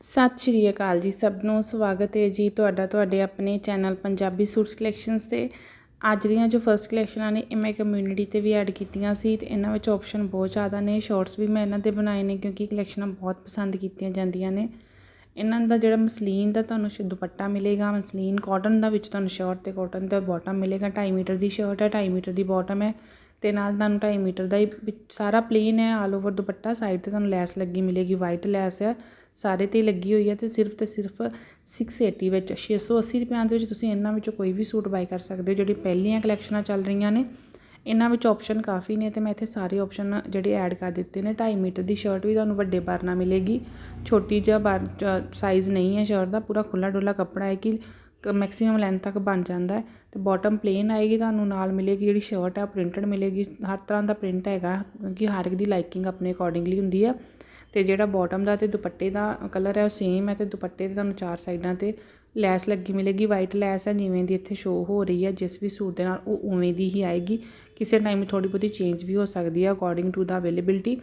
ਸਤਿ ਸ਼੍ਰੀ ਅਕਾਲ ਜੀ ਸਭ ਨੂੰ। ਸਵਾਗਤ ਹੈ ਜੀ ਤੁਹਾਡਾ ਤੁਹਾਡੇ ਆਪਣੇ ਚੈਨਲ ਪੰਜਾਬੀ ਸੂਟਸ ਕਲੈਕਸ਼ਨਸ ਤੇ। ਅੱਜ ਦੀਆਂ ਜੋ ਫਰਸਟ ਕਲੈਕਸ਼ਨਾਂ ਨੇ, ਇਹ ਮੈਂ ਕਮਿਊਨਿਟੀ ਤੇ ਵੀ ਐਡ ਕੀਤੀਆਂ ਸੀ ਤੇ ਇਹਨਾਂ ਵਿੱਚ ਆਪਸ਼ਨ ਬਹੁਤ ਜ਼ਿਆਦਾ ਨੇ। ਸ਼ਾਰਟਸ ਵੀ ਮੈਂ ਇਹਨਾਂ ਤੇ ਬਣਾਏ ਨੇ ਕਿਉਂਕਿ ਕਲੈਕਸ਼ਨਾਂ ਬਹੁਤ ਪਸੰਦ ਕੀਤੀਆਂ ਜਾਂਦੀਆਂ ਨੇ। ਇਹਨਾਂ ਦਾ ਜਿਹੜਾ ਮਸਲੀਨ ਦਾ ਤੁਹਾਨੂੰ ਦੁਪੱਟਾ ਮਿਲੇਗਾ, ਮਸਲੀਨ ਕਾਟਨ ਦਾ ਵਿੱਚ ਤੁਹਾਨੂੰ ਸ਼ਰਟ ਤੇ ਕਾਟਨ ਦਾ ਬਾਟਮ ਮਿਲੇਗਾ। 2.5 ਮੀਟਰ ਦੀ ਸ਼ਰਟ ਹੈ 2.5 ਮੀਟਰ ਦੀ ਬਾਟਮ ਹੈ। ਤੇ ਨਾਲ ਤੁਹਾਨੂੰ 2.5 ਮੀਟਰ ਦਾ ਹੀ ਵਿੱਚ ਸਾਰਾ ਪਲੇਨ ਹੈ ਆਲ ਓਵਰ ਦੁਪੱਟਾ ਸਾਈਡ ਤੇ ਤੁਹਾਨੂੰ ਲੈਸ ਲੱਗੀ ਮਿਲੇਗੀ ਵਾਈਟ ਲੈਸ ਹੈ, ਸਾਰੇ ਤੇ ਹੀ ਲੱਗੀ ਹੋਈ ਹੈ ਤੇ ਸਿਰਫ ਤੇ ਸਿਰਫ 680 ਵਿੱਚ 680 ਰੁਪਏ ਦੇ ਵਿੱਚ ਤੁਸੀਂ ਇਹਨਾਂ ਵਿੱਚੋਂ ਕੋਈ ਵੀ ਸੂਟ ਬਾਈ ਕਰ ਸਕਦੇ ਹੋ, ਜਿਹੜੀ ਪਹਿਲੀਆਂ ਕਲੈਕਸ਼ਨਾਂ ਚੱਲ ਰਹੀਆਂ ਨੇ, ਇਹਨਾਂ ਵਿੱਚ ਆਪਸ਼ਨ ਕਾਫੀ ਨੇ ਤੇ ਮੈਂ ਇੱਥੇ ਸਾਰੇ ਆਪਸ਼ਨ ਜਿਹੜੇ ਐਡ ਕਰ ਦਿੱਤੇ ਨੇ 2.5 ਮੀਟਰ ਦੀ ਸ਼ਰਟ ਵੀ ਤੁਹਾਨੂੰ ਵੱਡੇ ਬਾਰ ਨਾਲ ਮਿਲੇਗੀ, ਛੋਟੀ ਜਿਹਾ ਬਾਰ ਸਾਈਜ਼ ਨਹੀਂ ਹੈ ਸ਼ਰਟ ਦਾ, ਪੂਰਾ ਖੁੱਲਾ ਡੁੱਲਾ ਕੱਪੜਾ ਹੈ ਕਿ ਮੈਕਸੀਮਮ ਲੈਂਥ ਤੱਕ ਬਣ ਜਾਂਦਾ ਅਤੇ ਬੋਟਮ ਪਲੇਨ ਆਏਗੀ, ਤੁਹਾਨੂੰ ਨਾਲ ਮਿਲੇਗੀ ਜਿਹੜੀ ਸ਼ਰਟ ਹੈ ਪ੍ਰਿੰਟਡ ਮਿਲੇਗੀ। ਹਰ ਤਰ੍ਹਾਂ ਦਾ ਪ੍ਰਿੰਟ ਹੈਗਾ, ਕਿਉਂਕਿ ਹਰ ਇੱਕ ਦੀ ਲਾਈਕਿੰਗ ਆਪਣੇ ਅਕੋਰਡਿੰਗਲੀ ਹੁੰਦੀ ਹੈ ਅਤੇ ਜਿਹੜਾ ਬੋਟਮ ਦਾ ਅਤੇ ਦੁਪੱਟੇ ਦਾ ਕਲਰ ਹੈ, ਉਹ ਸੇਮ ਹੈ ਅਤੇ ਦੁਪੱਟੇ ਤੇ ਤੁਹਾਨੂੰ ਚਾਰ ਸਾਈਡਾਂ ਤੇ ਲੈਸ ਲੱਗੀ ਮਿਲੇਗੀ। ਵਾਈਟ ਲੈਸ ਹੈ, ਜਿਵੇਂ ਦੀ ਇੱਥੇ ਸ਼ੋ ਹੋ ਰਹੀ ਹੈ, ਜਿਸ ਵੀ ਸੂਟ ਦੇ ਨਾਲ ਉਹ ਉਵੇਂ ਦੀ ਹੀ ਆਏਗੀ। ਕਿਸੇ ਟਾਈਮ ਥੋੜੀ ਬਹੁਤੀ ਚੇਂਜ ਵੀ ਹੋ ਸਕਦੀ ਹੈ ਅਕੋਰਡਿੰਗ ਟੂ ਦਾ ਅਵੇਲੇਬਿਲਟੀ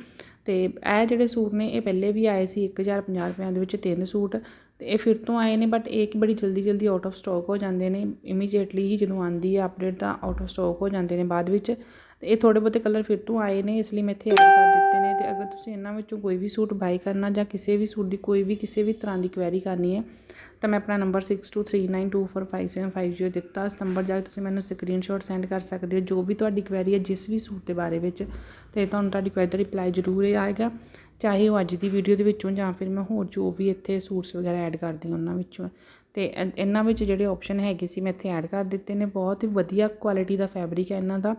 ਤੇ ਇਹ ਜਿਹੜੇ ਸੂਟ ਨੇ, ਇਹ ਪਹਿਲੇ ਵੀ ਆਏ ਸੀ 1050 ਰੁਪਏ ਦੇ ਵਿੱਚ ਤਿੰਨ ਸੂਟ। ਤੇ ਇਹ ਫਿਰ ਤੋਂ ਆਏ ਨੇ ਬਟ ਇਹ ਕਿ ਬੜੀ ਜਲਦੀ ਜਲਦੀ ਆਊਟ ਆਫ ਸਟਾਕ ਹੋ ਜਾਂਦੇ ਨੇ ਇਮੀਡੀਏਟਲੀ ਹੀ ਜਦੋਂ ਆਉਂਦੀ ਹੈ ਅਪਡੇਟ ਤਾਂ ਆਊਟ ਆਫ ਸਟਾਕ ਹੋ ਜਾਂਦੇ ਨੇ ਬਾਅਦ ਵਿੱਚ। ਤੇ ਇਹ ਥੋੜੇ ਬਹੁਤੇ ਕਲਰ ਫਿਰ ਤੋਂ ਆਏ ਨੇ, ਇਸ ਲਈ ਮੈਂ ਇੱਥੇ ਐਡ ਕਰ ਦਿੱਤੇ ਨੇ। ਤੇ ਅਗਰ ਤੁਸੀਂ ਇਹਨਾਂ ਵਿੱਚੋਂ ਕੋਈ ਵੀ ਸੂਟ ਬਾਈ ਕਰਨਾ ਜਾਂ ਕਿਸੇ ਵੀ ਸੂਟ ਦੀ ਕੋਈ ਵੀ ਕਿਸੇ ਵੀ ਤਰ੍ਹਾਂ ਦੀ ਕੁਐਰੀ ਕਰਨੀ ਹੈ, ਤਾਂ ਮੈਂ ਆਪਣਾ ਨੰਬਰ 6239245750 ਦਿੱਤਾ। ਇਸ ਨੰਬਰ ਜਾ ਕੇ ਤੁਸੀਂ ਮੈਨੂੰ ਸਕਰੀਨਸ਼ਾਟ ਸੈਂਡ ਕਰ ਸਕਦੇ ਹੋ, ਜੋ ਵੀ ਤੁਹਾਡੀ ਕੁਐਰੀ ਹੈ ਜਿਸ ਵੀ ਸੂਟ ਦੇ ਬਾਰੇ ਵਿੱਚ, ਤੇ ਤੁਹਾਨੂੰ ਤੁਹਾਡੀ ਕੁਐਰੀ ਦਾ ਰਿਪਲਾਈ ਜ਼ਰੂਰ ਆਏਗਾ। ਚਾਹੇ ਉਹ ਅੱਜ ਦੀ ਵੀਡੀਓ ਦੇ ਵਿੱਚੋਂ ਜਾਂ ਫਿਰ ਮੈਂ ਹੋਰ ਜੋ ਵੀ ਇੱਥੇ ਸੂਟਸ ਵਗੈਰਾ ਐਡ ਕਰਦੀ ਹਾਂ ਉਹਨਾਂ ਵਿੱਚੋਂ। ਤੇ ਇਹਨਾਂ ਵਿੱਚ ਜਿਹੜੇ ਆਪਸ਼ਨ ਹੈਗੇ ਸੀ, ਮੈਂ ਇੱਥੇ ਐਡ ਕਰ ਦਿੱਤੇ ਨੇ। ਬਹੁਤ ਹੀ ਵਧੀਆ ਕੁਆਲਿਟੀ ਦਾ ਫੈਬਰਿਕ ਹੈ ਇਹਨਾਂ ਦਾ।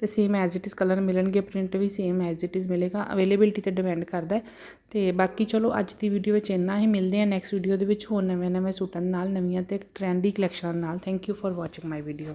ਤੇ same as it is colour ਮਿਲਣਗੇ ਪ੍ਰਿੰਟ ਵੀ ਸੇਮ ਐਜ਼ ਇਟ ਇਜ਼ ਮਿਲੇਗਾ। ਅਵੇਲੇਬਿਲਟੀ ਤੇ ਡਿਪੈਂਡ ਕਰਦਾ ਹੈ। ਤੇ ਬਾਕੀ ਚਲੋ, ਅੱਜ ਦੀ ਵੀਡੀਓ ਵਿੱਚ ਇੰਨਾ ਹੀ। ਮਿਲਦੇ ਆ ਨੈਕਸਟ ਵੀਡੀਓ ਦੇ ਵਿੱਚ ਹੋਰ ਨਵੇਂ ਨਵੇਂ ਸੂਟਾਂ ਨਾਲ, ਨਵੀਆਂ ਤੇ ਟ੍ਰੈਂਡੀ ਕਲੈਕਸ਼ਨਾਂ ਨਾਲ। Thank you for watching my video